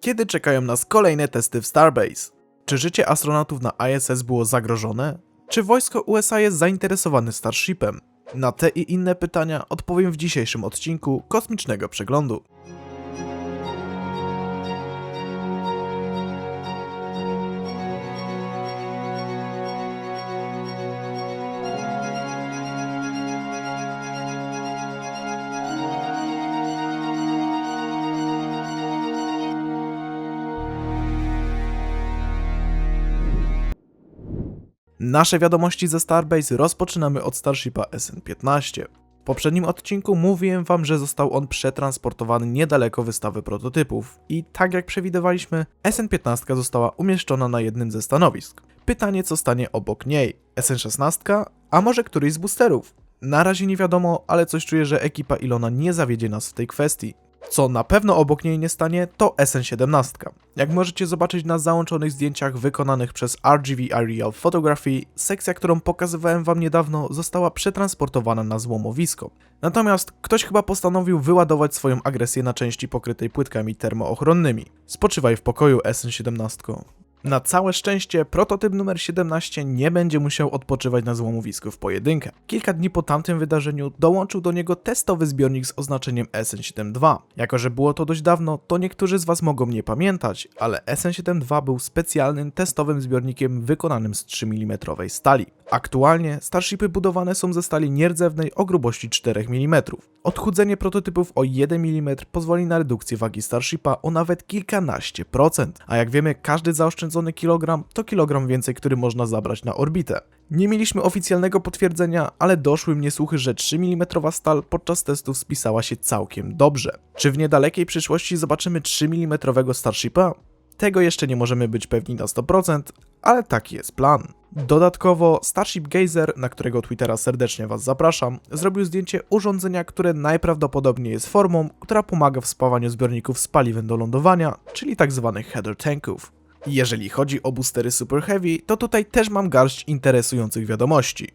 Kiedy czekają nas kolejne testy w Starbase? Czy życie astronautów na ISS było zagrożone? Czy wojsko USA jest zainteresowane Starshipem? Na te i inne pytania odpowiem w dzisiejszym odcinku Kosmicznego Przeglądu. Nasze wiadomości ze Starbase rozpoczynamy od Starshipa SN-15. W poprzednim odcinku mówiłem wam, że został on przetransportowany niedaleko wystawy prototypów i tak jak przewidywaliśmy, SN-15 została umieszczona na jednym ze stanowisk. Pytanie co stanie obok niej? SN-16? A może któryś z boosterów? Na razie nie wiadomo, ale coś czuję, że ekipa Ilona nie zawiedzie nas w tej kwestii. Co na pewno obok niej nie stanie, to SN17. Jak możecie zobaczyć na załączonych zdjęciach wykonanych przez RGV Aerial Photography, sekcja, którą pokazywałem wam niedawno, została przetransportowana na złomowisko. Natomiast ktoś chyba postanowił wyładować swoją agresję na części pokrytej płytkami termoochronnymi. Spoczywaj w pokoju SN17. Na całe szczęście prototyp numer 17 nie będzie musiał odpoczywać na złomowisku w pojedynkę. Kilka dni po tamtym wydarzeniu dołączył do niego testowy zbiornik z oznaczeniem SN72. Jako, że było to dość dawno, to niektórzy z Was mogą nie pamiętać, ale SN72 był specjalnym testowym zbiornikiem wykonanym z 3 mm stali. Aktualnie Starshipy budowane są ze stali nierdzewnej o grubości 4 mm. Odchudzenie prototypów o 1 mm pozwoli na redukcję wagi Starshipa o nawet kilkanaście procent, a jak wiemy każdy zaoszczędzony kilogram to kilogram więcej, który można zabrać na orbitę. Nie mieliśmy oficjalnego potwierdzenia, ale doszły mnie słuchy, że 3 mm stal podczas testów spisała się całkiem dobrze. Czy w niedalekiej przyszłości zobaczymy 3 mm Starshipa? Tego jeszcze nie możemy być pewni na 100%, ale taki jest plan. Dodatkowo Starship Gazer, na którego Twittera serdecznie Was zapraszam, zrobił zdjęcie urządzenia, które najprawdopodobniej jest formą, która pomaga w spawaniu zbiorników z paliwem do lądowania, czyli tzw. header tanków. Jeżeli chodzi o boostery Super Heavy, to tutaj też mam garść interesujących wiadomości.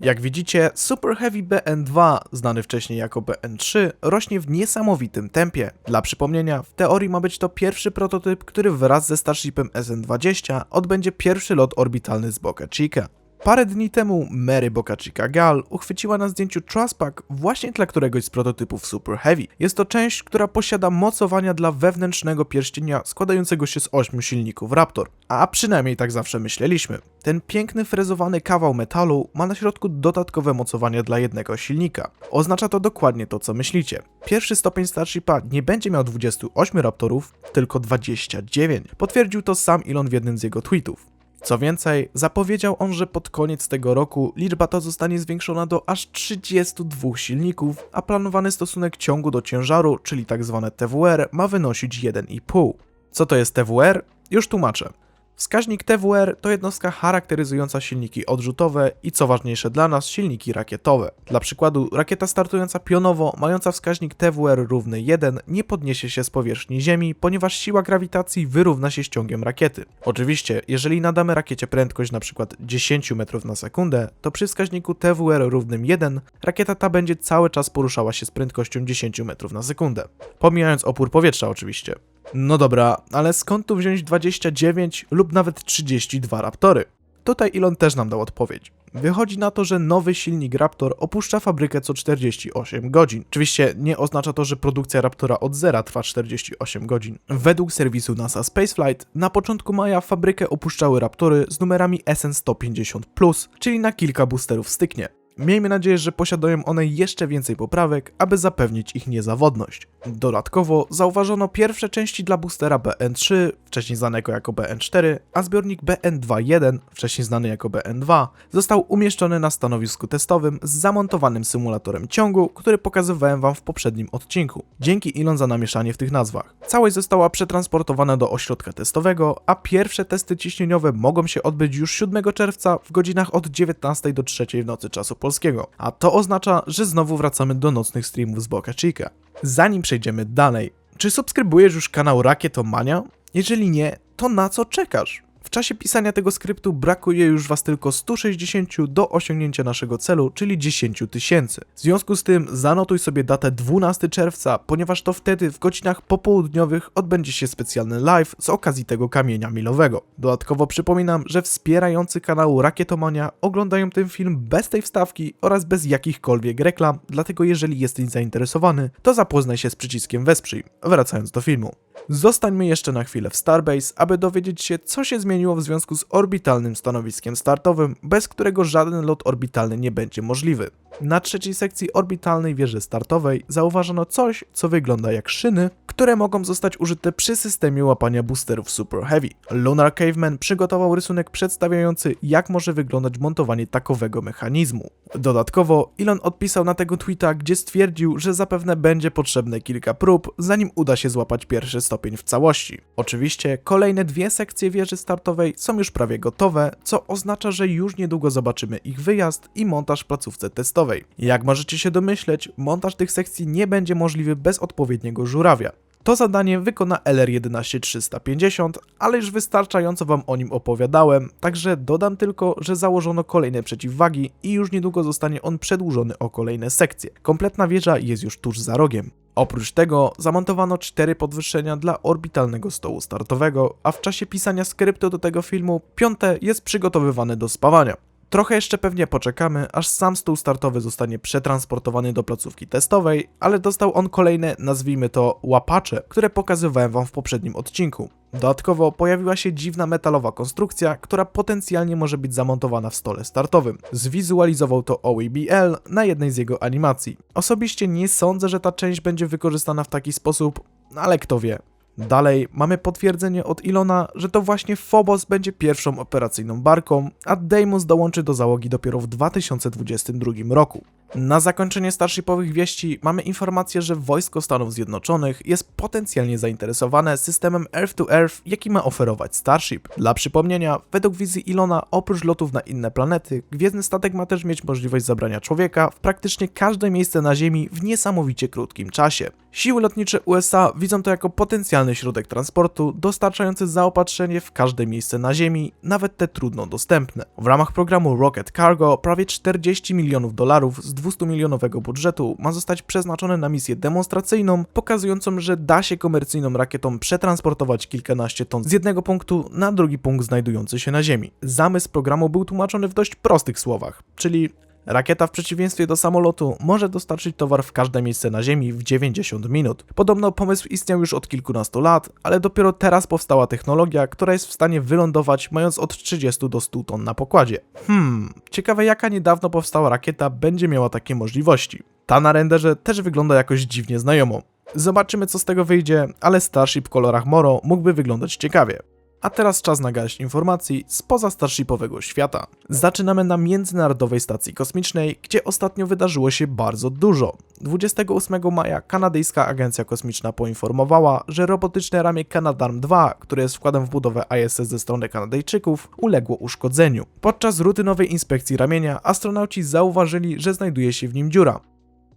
Jak widzicie, Super Heavy BN2, znany wcześniej jako BN3, rośnie w niesamowitym tempie. Dla przypomnienia, w teorii ma być to pierwszy prototyp, który wraz ze Starshipem SN20 odbędzie pierwszy lot orbitalny z Boca Chica. Parę dni temu Mary Boca Chica Gal uchwyciła na zdjęciu Trustpack właśnie dla któregoś z prototypów Super Heavy. Jest to część, która posiada mocowania dla wewnętrznego pierścienia składającego się z 8 silników Raptor. A przynajmniej tak zawsze myśleliśmy. Ten piękny frezowany kawał metalu ma na środku dodatkowe mocowania dla jednego silnika. Oznacza to dokładnie to, co myślicie. Pierwszy stopień Starshipa nie będzie miał 28 Raptorów, tylko 29. Potwierdził to sam Elon w jednym z jego tweetów. Co więcej, zapowiedział on, że pod koniec tego roku liczba ta zostanie zwiększona do aż 32 silników, a planowany stosunek ciągu do ciężaru, czyli tzw. TWR, ma wynosić 1,5. Co to jest TWR? Już tłumaczę. Wskaźnik TWR to jednostka charakteryzująca silniki odrzutowe i co ważniejsze dla nas, silniki rakietowe. Dla przykładu, rakieta startująca pionowo, mająca wskaźnik TWR równy 1, nie podniesie się z powierzchni Ziemi, ponieważ siła grawitacji wyrówna się z ciągiem rakiety. Oczywiście, jeżeli nadamy rakiecie prędkość np. 10 metrów na sekundę, to przy wskaźniku TWR równym 1, rakieta ta będzie cały czas poruszała się z prędkością 10 metrów na sekundę. Pomijając opór powietrza oczywiście. No dobra, ale skąd tu wziąć 29 lub nawet 32 Raptory? Tutaj Elon też nam dał odpowiedź. Wychodzi na to, że nowy silnik Raptor opuszcza fabrykę co 48 godzin. Oczywiście nie oznacza to, że produkcja Raptora od zera trwa 48 godzin. Według serwisu NASA Spaceflight na początku maja fabrykę opuszczały Raptory z numerami SN150+, czyli na kilka boosterów styknie. Miejmy nadzieję, że posiadają one jeszcze więcej poprawek, aby zapewnić ich niezawodność. Dodatkowo zauważono pierwsze części dla boostera BN3, wcześniej znanego jako BN4, a zbiornik BN2.1, wcześniej znany jako BN2, został umieszczony na stanowisku testowym z zamontowanym symulatorem ciągu, który pokazywałem wam w poprzednim odcinku. Dzięki Elon za namieszanie w tych nazwach. Całość została przetransportowana do ośrodka testowego, a pierwsze testy ciśnieniowe mogą się odbyć już 7 czerwca w godzinach od 19 do 3 w nocy czasu polskiego, a to oznacza, że znowu wracamy do nocnych streamów z Boca Chica. Zanim przejdziemy dalej, czy subskrybujesz już kanał Rakietomania? Jeżeli nie, to na co czekasz? W czasie pisania tego skryptu brakuje już was tylko 160 do osiągnięcia naszego celu, czyli 10 tysięcy. W związku z tym zanotuj sobie datę 12 czerwca, ponieważ to wtedy w godzinach popołudniowych odbędzie się specjalny live z okazji tego kamienia milowego. Dodatkowo przypominam, że wspierający kanału Rakietomania oglądają ten film bez tej wstawki oraz bez jakichkolwiek reklam, dlatego jeżeli jesteś zainteresowany, to zapoznaj się z przyciskiem wesprzyj. Wracając do filmu. Zostańmy jeszcze na chwilę w Starbase, aby dowiedzieć się, co się zmieniło w związku z orbitalnym stanowiskiem startowym, bez którego żaden lot orbitalny nie będzie możliwy. Na trzeciej sekcji orbitalnej wieży startowej zauważono coś, co wygląda jak szyny, które mogą zostać użyte przy systemie łapania boosterów Super Heavy. Lunar Caveman przygotował rysunek przedstawiający, jak może wyglądać montowanie takowego mechanizmu. Dodatkowo, Elon odpisał na tego tweeta, gdzie stwierdził, że zapewne będzie potrzebne kilka prób, zanim uda się złapać pierwszy stopień w całości. Oczywiście, kolejne dwie sekcje wieży startowej są już prawie gotowe, co oznacza, że już niedługo zobaczymy ich wyjazd i montaż w placówce testowej. Jak możecie się domyśleć, montaż tych sekcji nie będzie możliwy bez odpowiedniego żurawia. To zadanie wykona LR11350, ale już wystarczająco wam o nim opowiadałem, także dodam tylko, że założono kolejne przeciwwagi i już niedługo zostanie on przedłużony o kolejne sekcje. Kompletna wieża jest już tuż za rogiem. Oprócz tego zamontowano cztery podwyższenia dla orbitalnego stołu startowego, a w czasie pisania skryptu do tego filmu piąte jest przygotowywane do spawania. Trochę jeszcze pewnie poczekamy, aż sam stół startowy zostanie przetransportowany do placówki testowej, ale dostał on kolejne, nazwijmy to, łapacze, które pokazywałem wam w poprzednim odcinku. Dodatkowo pojawiła się dziwna metalowa konstrukcja, która potencjalnie może być zamontowana w stole startowym. Zwizualizował to OEBL na jednej z jego animacji. Osobiście nie sądzę, że ta część będzie wykorzystana w taki sposób, ale kto wie. Dalej mamy potwierdzenie od Ilona, że to właśnie Phobos będzie pierwszą operacyjną barką, a Deimos dołączy do załogi dopiero w 2022 roku. Na zakończenie Starshipowych wieści mamy informację, że Wojsko Stanów Zjednoczonych jest potencjalnie zainteresowane systemem Earth-to-Earth, jaki ma oferować Starship. Dla przypomnienia, według wizji Ilona, oprócz lotów na inne planety, gwiezdny statek ma też mieć możliwość zabrania człowieka w praktycznie każde miejsce na Ziemi w niesamowicie krótkim czasie. Siły lotnicze USA widzą to jako potencjalny środek transportu dostarczający zaopatrzenie w każde miejsce na Ziemi, nawet te trudno dostępne. W ramach programu Rocket Cargo prawie 40 milionów dolarów z 200 milionowego budżetu ma zostać przeznaczone na misję demonstracyjną, pokazującą, że da się komercyjną rakietą przetransportować kilkanaście ton z jednego punktu na drugi punkt znajdujący się na Ziemi. Zamysł programu był tłumaczony w dość prostych słowach, czyli Rakieta w przeciwieństwie do samolotu może dostarczyć towar w każde miejsce na Ziemi w 90 minut. Podobno pomysł istniał już od kilkunastu lat, ale dopiero teraz powstała technologia, która jest w stanie wylądować mając od 30 do 100 ton na pokładzie. Hmm, ciekawe jaka niedawno powstała rakieta będzie miała takie możliwości. Ta na renderze też wygląda jakoś dziwnie znajomo. Zobaczymy co z tego wyjdzie, ale Starship w kolorach Moro mógłby wyglądać ciekawie. A teraz czas na garść informacji spoza starshipowego świata. Zaczynamy na Międzynarodowej Stacji Kosmicznej, gdzie ostatnio wydarzyło się bardzo dużo. 28 maja kanadyjska agencja kosmiczna poinformowała, że robotyczne ramię Canadarm2, które jest wkładem w budowę ISS ze strony Kanadyjczyków, uległo uszkodzeniu. Podczas rutynowej inspekcji ramienia astronauci zauważyli, że znajduje się w nim dziura.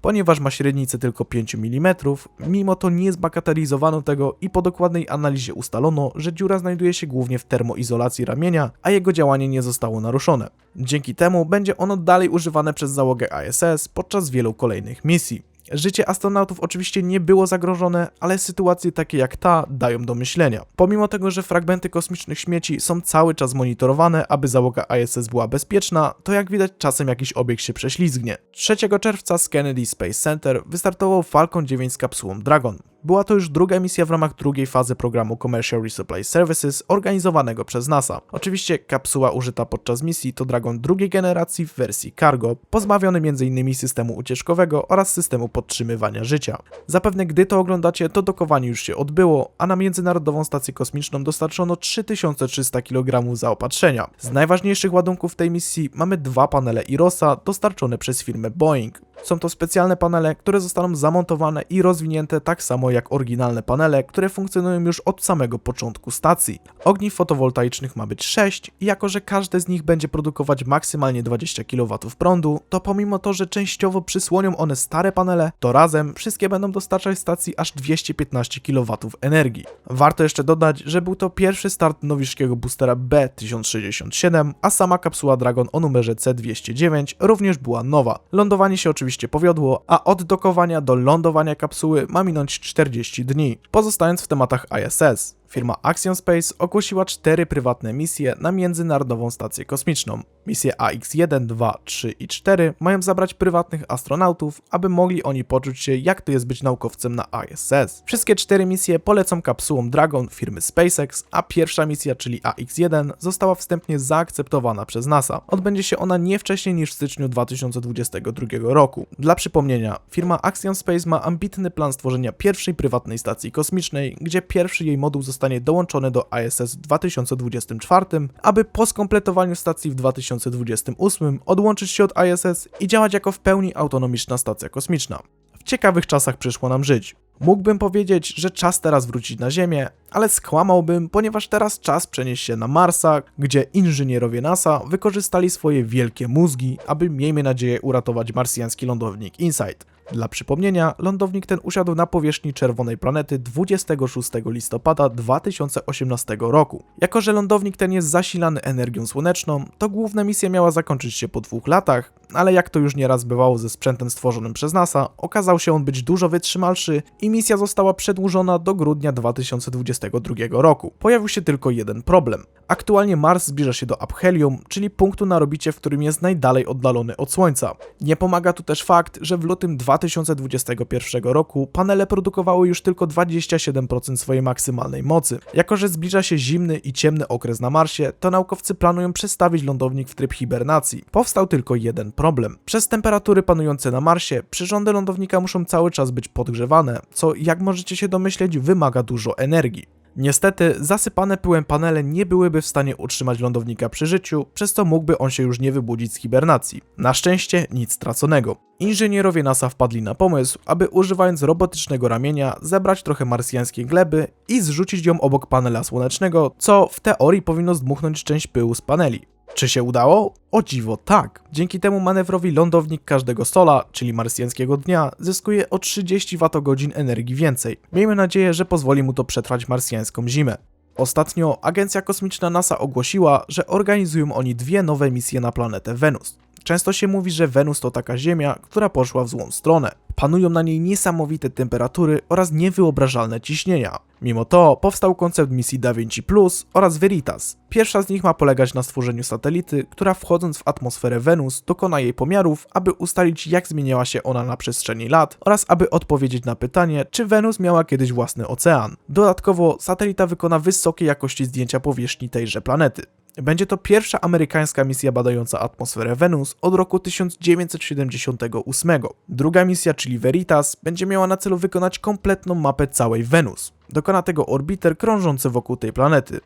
Ponieważ ma średnicę tylko 5 mm, mimo to nie zbagatelizowano tego i po dokładnej analizie ustalono, że dziura znajduje się głównie w termoizolacji ramienia, a jego działanie nie zostało naruszone. Dzięki temu będzie ono dalej używane przez załogę ISS podczas wielu kolejnych misji. Życie astronautów oczywiście nie było zagrożone, ale sytuacje takie jak ta dają do myślenia. Pomimo tego, że fragmenty kosmicznych śmieci są cały czas monitorowane, aby załoga ISS była bezpieczna, to jak widać czasem jakiś obiekt się prześlizgnie. 3 czerwca z Kennedy Space Center wystartował Falcon 9 z kapsułą Dragon. Była to już druga misja w ramach drugiej fazy programu Commercial Resupply Services organizowanego przez NASA. Oczywiście kapsuła użyta podczas misji to Dragon drugiej generacji w wersji cargo, pozbawiony m.in. systemu ucieczkowego oraz systemu podtrzymywania życia. Zapewne gdy to oglądacie, to dokowanie już się odbyło, a na Międzynarodową Stację Kosmiczną dostarczono 3300 kg zaopatrzenia. Z najważniejszych ładunków tej misji mamy dwa panele Irosa dostarczone przez firmę Boeing. Są to specjalne panele, które zostaną zamontowane i rozwinięte tak samo jak oryginalne panele, które funkcjonują już od samego początku stacji. Ogniw fotowoltaicznych ma być 6 i jako, że każde z nich będzie produkować maksymalnie 20 kW prądu, to pomimo to, że częściowo przysłonią one stare panele, to razem wszystkie będą dostarczać stacji aż 215 kW energii. Warto jeszcze dodać, że był to pierwszy start nowiczkiego boostera B1067, a sama kapsuła Dragon o numerze C209 również była nowa. Lądowanie się oczywiście powiodło, a od dokowania do lądowania kapsuły ma minąć 40 dni. Pozostając w tematach ISS, firma Axiom Space ogłosiła cztery prywatne misje na Międzynarodową Stację Kosmiczną. Misje AX-1, 2, 3 i 4 mają zabrać prywatnych astronautów, aby mogli oni poczuć się jak to jest być naukowcem na ISS. Wszystkie cztery misje polecą kapsułą Dragon firmy SpaceX, a pierwsza misja, czyli AX-1, została wstępnie zaakceptowana przez NASA. Odbędzie się ona nie wcześniej niż w styczniu 2022 roku. Dla przypomnienia, firma Axiom Space ma ambitny plan stworzenia pierwszej prywatnej stacji kosmicznej, gdzie pierwszy jej moduł zostanie dołączony do ISS w 2024, aby po skompletowaniu stacji w 2028 odłączyć się od ISS i działać jako w pełni autonomiczna stacja kosmiczna. W ciekawych czasach przyszło nam żyć. Mógłbym powiedzieć, że czas teraz wrócić na Ziemię, ale skłamałbym, ponieważ teraz czas przenieść się na Marsa, gdzie inżynierowie NASA wykorzystali swoje wielkie mózgi, aby miejmy nadzieję uratować marsjański lądownik InSight. Dla przypomnienia, lądownik ten usiadł na powierzchni czerwonej planety 26 listopada 2018 roku. Jako, że lądownik ten jest zasilany energią słoneczną, to główna misja miała zakończyć się po dwóch latach, ale jak to już nieraz bywało ze sprzętem stworzonym przez NASA, okazał się on być dużo wytrzymalszy i misja została przedłużona do grudnia 2022 roku. Pojawił się tylko jeden problem. Aktualnie Mars zbliża się do aphelium, czyli punktu na orbicie, w którym jest najdalej oddalony od Słońca. Nie pomaga tu też fakt, że w lutym 2021 roku panele produkowały już tylko 27% swojej maksymalnej mocy. Jako, że zbliża się zimny i ciemny okres na Marsie, to naukowcy planują przestawić lądownik w tryb hibernacji. Powstał tylko jeden problem. Przez temperatury panujące na Marsie, przyrządy lądownika muszą cały czas być podgrzewane, co jak możecie się domyśleć wymaga dużo energii. Niestety, zasypane pyłem panele nie byłyby w stanie utrzymać lądownika przy życiu, przez co mógłby on się już nie wybudzić z hibernacji. Na szczęście nic straconego. Inżynierowie NASA wpadli na pomysł, aby używając robotycznego ramienia zebrać trochę marsjańskiej gleby i zrzucić ją obok panela słonecznego, co w teorii powinno zdmuchnąć część pyłu z paneli. Czy się udało? O dziwo tak. Dzięki temu manewrowi lądownik każdego sola, czyli marsjańskiego dnia, zyskuje o 30 Wh energii więcej. Miejmy nadzieję, że pozwoli mu to przetrwać marsjańską zimę. Ostatnio agencja kosmiczna NASA ogłosiła, że organizują oni dwie nowe misje na planetę Wenus. Często się mówi, że Wenus to taka Ziemia, która poszła w złą stronę. Panują na niej niesamowite temperatury oraz niewyobrażalne ciśnienia. Mimo to powstał koncept misji Da Vinci Plus oraz Veritas. Pierwsza z nich ma polegać na stworzeniu satelity, która wchodząc w atmosferę Wenus dokona jej pomiarów, aby ustalić jak zmieniała się ona na przestrzeni lat oraz aby odpowiedzieć na pytanie, czy Wenus miała kiedyś własny ocean. Dodatkowo satelita wykona wysokiej jakości zdjęcia powierzchni tejże planety. Będzie to pierwsza amerykańska misja badająca atmosferę Wenus od roku 1978. Druga misja, czyli Veritas, będzie miała na celu wykonać kompletną mapę całej Wenus. Dokona tego orbiter krążący wokół tej planety.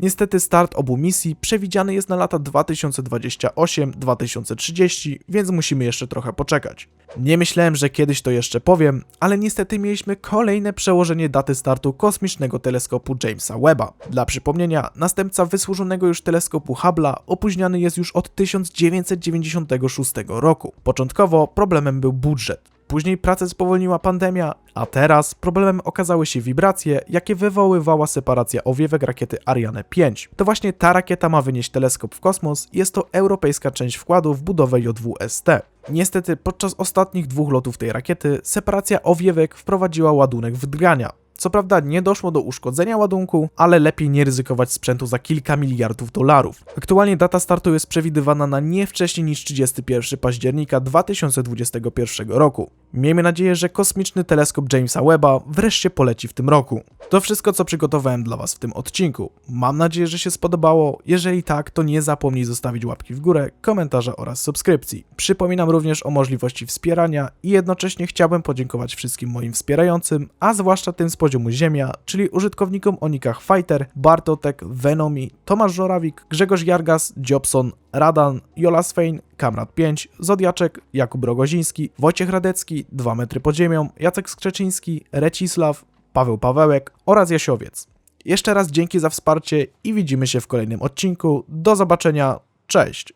Niestety start obu misji przewidziany jest na lata 2028-2030, więc musimy jeszcze trochę poczekać. Nie myślałem, że kiedyś to jeszcze powiem, ale niestety mieliśmy kolejne przełożenie daty startu kosmicznego teleskopu Jamesa Webba. Dla przypomnienia, następca wysłużonego już teleskopu Hubble'a opóźniany jest już od 1996 roku. Początkowo problemem był budżet. Później pracę spowolniła pandemia, a teraz problemem okazały się wibracje, jakie wywoływała separacja owiewek rakiety Ariane 5. To właśnie ta rakieta ma wynieść teleskop w kosmos i jest to europejska część wkładu w budowę JWST. Niestety, podczas ostatnich dwóch lotów tej rakiety separacja owiewek wprowadziła ładunek wdgania. Co prawda nie doszło do uszkodzenia ładunku, ale lepiej nie ryzykować sprzętu za kilka miliardów dolarów. Aktualnie data startu jest przewidywana na nie wcześniej niż 31 października 2021 roku. Miejmy nadzieję, że kosmiczny teleskop Jamesa Webba wreszcie poleci w tym roku. To wszystko, co przygotowałem dla Was w tym odcinku. Mam nadzieję, że się spodobało. Jeżeli tak, to nie zapomnij zostawić łapki w górę, komentarza oraz subskrypcji. Przypominam również o możliwości wspierania i jednocześnie chciałbym podziękować wszystkim moim wspierającym, a zwłaszcza tym spodziewanym poziomu Ziemia, czyli użytkownikom o nikach Fighter, Bartotek, Venomi, Tomasz Żorawik, Grzegorz Jargas, Jobson, Radan, Jola Svein, Kamrat 5, Zodiaczek, Jakub Rogoziński, Wojciech Radecki, 2 metry pod ziemią, Jacek Skrzeczyński, Recisław, Paweł Pawełek oraz Jasiowiec. Jeszcze raz dzięki za wsparcie i widzimy się w kolejnym odcinku. Do zobaczenia, cześć!